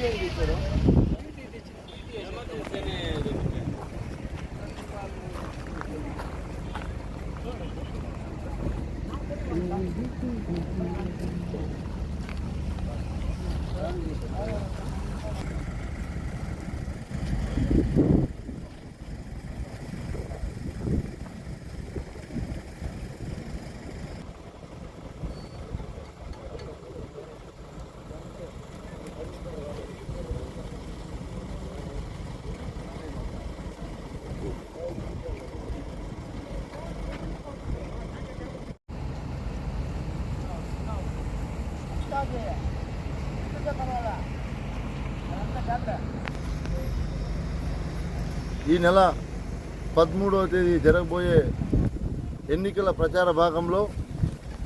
వచ్చి ఈ నెల పదమూడవ తేదీ జరగబోయే ఎన్నికల ప్రచార భాగంలో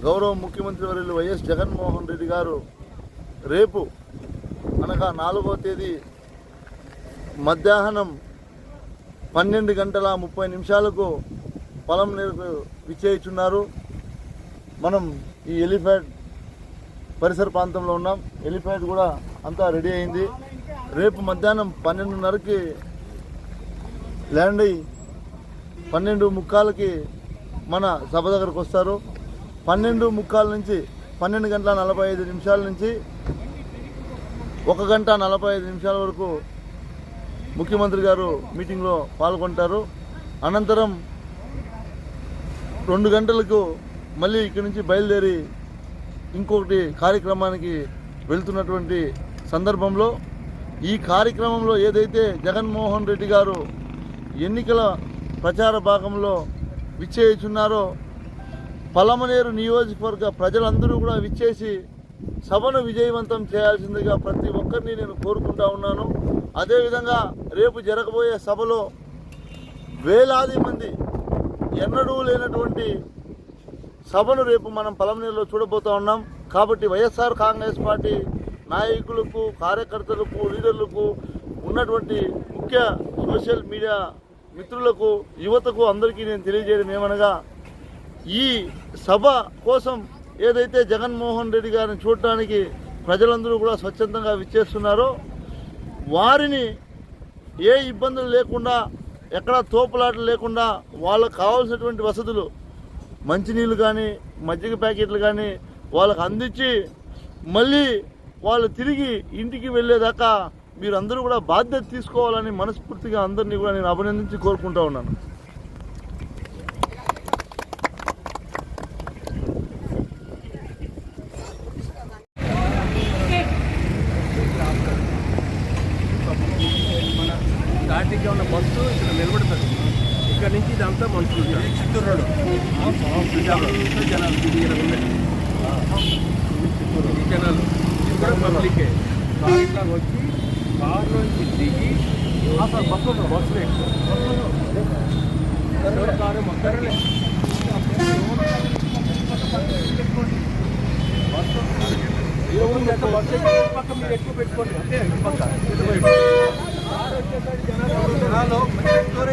గౌరవ ముఖ్యమంత్రి వర్యులు వైఎస్ జగన్మోహన్ రెడ్డి గారు రేపు అనగా నాలుగవ తేదీ మధ్యాహ్నం పన్నెండు గంటల ముప్పై నిమిషాలకు పొలం నీరు విచ్చేయుచున్నారు. మనం ఈ ఎలిఫెంట్ పరిసర ప్రాంతంలో ఉన్నాం. ఎలిఫెంట్ కూడా అంతా రెడీ అయింది. రేపు మధ్యాహ్నం పన్నెండున్నరకి ల్యాండ్ అయ్యి పన్నెండు ముక్కాలకి మన సభ దగ్గరకు వస్తారు. పన్నెండు ముక్కాల నుంచి పన్నెండు గంటల నలభై ఐదు నిమిషాల నుంచి ఒక గంట నలభై ఐదు నిమిషాల వరకు ముఖ్యమంత్రి గారు మీటింగ్లో పాల్గొంటారు. అనంతరం రెండు గంటలకు మళ్ళీ ఇక్కడి నుంచి బయలుదేరి ఇంకొకటి కార్యక్రమానికి వెళ్తున్నటువంటి సందర్భంలో ఈ కార్యక్రమంలో ఏదైతే జగన్మోహన్ రెడ్డి గారు ఎన్నికల ప్రచార భాగంలో విచ్చేయిచున్నారో పలమనేరు నియోజకవర్గ ప్రజలందరూ కూడా విచ్చేసి సభను విజయవంతం చేయాల్సిందిగా ప్రతి ఒక్కరిని నేను కోరుకుంటా ఉన్నాను. అదేవిధంగా రేపు జరగబోయే సభలో వేలాది మంది ఎన్నడూ లేనటువంటి సభను రేపు మనం పలమనేరులో చూడబోతా ఉన్నాం. కాబట్టి వైఎస్ఆర్ కాంగ్రెస్ పార్టీ నాయకులకు కార్యకర్తలకు లీడర్లకు ఉన్నటువంటి ముఖ్య సోషల్ మీడియా మిత్రులకు యువతకు అందరికీ నేను తెలియజేయడం ఏమనగా ఈ సభ కోసం ఏదైతే జగన్మోహన్ రెడ్డి గారిని చూడటానికి ప్రజలందరూ కూడా స్వచ్ఛందంగా విచ్చేస్తున్నారో వారిని ఏ ఇబ్బందులు లేకుండా ఎక్కడ తోపులాటలు లేకుండా వాళ్ళకు కావాల్సినటువంటి వసతులు మంచినీళ్ళు కానీ మజ్జిగ ప్యాకెట్లు కానీ వాళ్ళకు అందించి మళ్ళీ వాళ్ళు తిరిగి ఇంటికి వెళ్ళేదాకా మీరందరూ కూడా బాధ్యత తీసుకోవాలని మనస్ఫూర్తిగా అందరినీ కూడా నేను అభినందించి కోరుకుంటా ఉన్నాను. మన ఉన్న బస్సు ఇక్కడ నిలబడుతుంది ఇక్కడ నుంచి ఇదంతా మనుషులు. చిత్తూరు రోడ్ జనాలు. ఈ జనాలు ఇది కూడా పబ్లికే. కార్లో వచ్చి కార్లో నుంచి దిగి బస్సు బస్సులో ఎక్కువ కారు మొత్తం బస్సు పక్క మీరు ఎక్కువ పెట్టుకోండి. అంటే పక్క.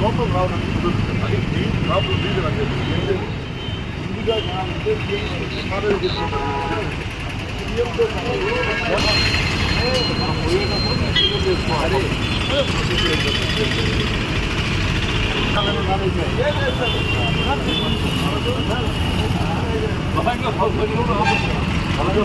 లోపల రావడానికి కుదురుతుంది అది మెయిన్ ప్రాబ్లం రీజన్ అంటే ఏం లేదు ముందుగా జనాలంటే సీఎం కాలేజీ చెప్తుంటారు సీఎంతో మనం పోయేటప్పుడు సీఎం చేసుకోవాలి అలాగే